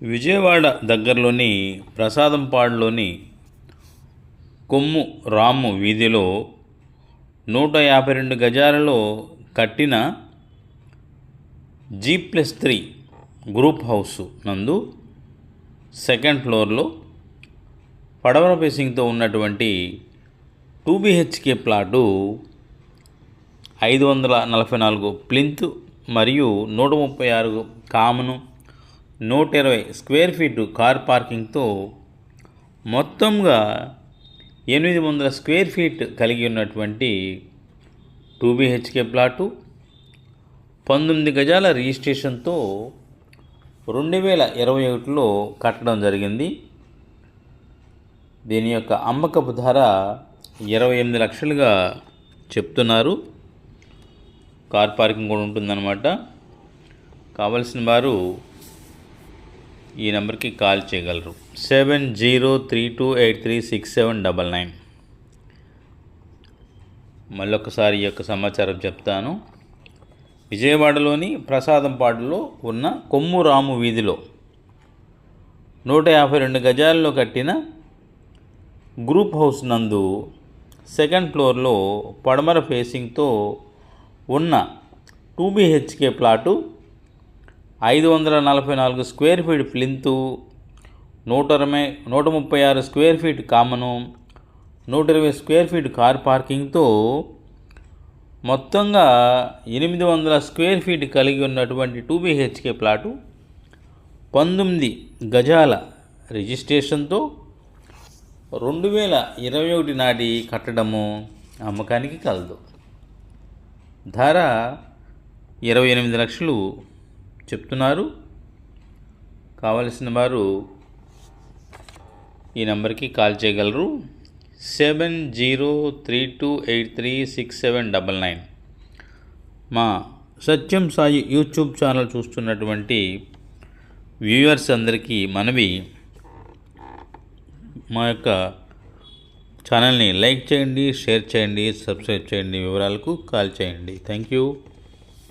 విజయవాడ దగ్గరలోని ప్రసాదంపాడులోని కొమ్ము రాము వీధిలో నూట యాభై రెండు గజాలలో కట్టిన G plus three group house నందు సెకండ్ ఫ్లోర్లో పడవర ఫేసింగ్తో ఉన్నటువంటి టూ బిహెచ్కే ప్లాటు ఐదు వందల నలభై నాలుగు ప్లింత్ మరియు నూట ముప్పై ఆరు కామను నూట ఇరవై స్క్వేర్ ఫీటు కార్ పార్కింగ్తో మొత్తంగా ఎనిమిది వందల స్క్వేర్ ఫీట్ కలిగి ఉన్నటువంటి టూ బిహెచ్కే ప్లాటు పంతొమ్మిది గజాల రిజిస్ట్రేషన్తో రెండు వేల ఇరవై ఒకటిలో కట్టడం జరిగింది. దీని యొక్క అమ్మకపు ధర ఇరవై ఎనిమిది లక్షలుగా చెప్తున్నారు. కార్ పార్కింగ్ కూడా ఉంటుందన్నమాట. కావలసిన వారు ఈ నెంబర్కి కాల్ చేయగలరు. Seven zero three two eight three six seven double nine. మళ్ళొకసారి ఈ యొక్క సమాచారం చెప్తాను. విజయవాడలోని ప్రసాదంపాడులో ఉన్న కొమ్ము రాము వీధిలో నూట యాభై రెండు గజాల్లో కట్టిన గ్రూప్ హౌస్ నందు సెకండ్ ఫ్లోర్లో పడమర ఫేసింగ్తో ఉన్న టూ బిహెచ్కే ప్లాటు ఐదు వందల నలభై నాలుగు స్క్వేర్ ఫీట్ ప్లింతు నూట అరవై నూట ముప్పై ఆరు స్క్వేర్ ఫీట్ కామను నూట ఇరవై స్క్వేర్ ఫీట్ కార్ పార్కింగ్తో మొత్తంగా ఎనిమిది వందల స్క్వేర్ ఫీట్ కలిగి ఉన్నటువంటి టూ బిహెచ్కే ప్లాటు పంతొమ్మిది గజాల రిజిస్ట్రేషన్తో రెండు వేల ఇరవై ఒకటి నాటి కట్టడము అమ్మకానికి కలదు. ధర ఇరవై ఎనిమిది లక్షలు చెప్తున్నారు. కావలసిన వారు ఈ నెంబర్కి కాల్ చేయగలరు. Seven zero three two eight three six seven double nine. మా సత్యం సాయి యూట్యూబ్ ఛానల్ చూస్తున్నటువంటి వ్యూవర్స్ అందరికీ మనవి. మా యొక్క ఛానల్ని లైక్ చేయండి షేర్ చేయండి సబ్స్క్రైబ్ చేయండి వివరాలకు కాల్ చేయండి. Thank you.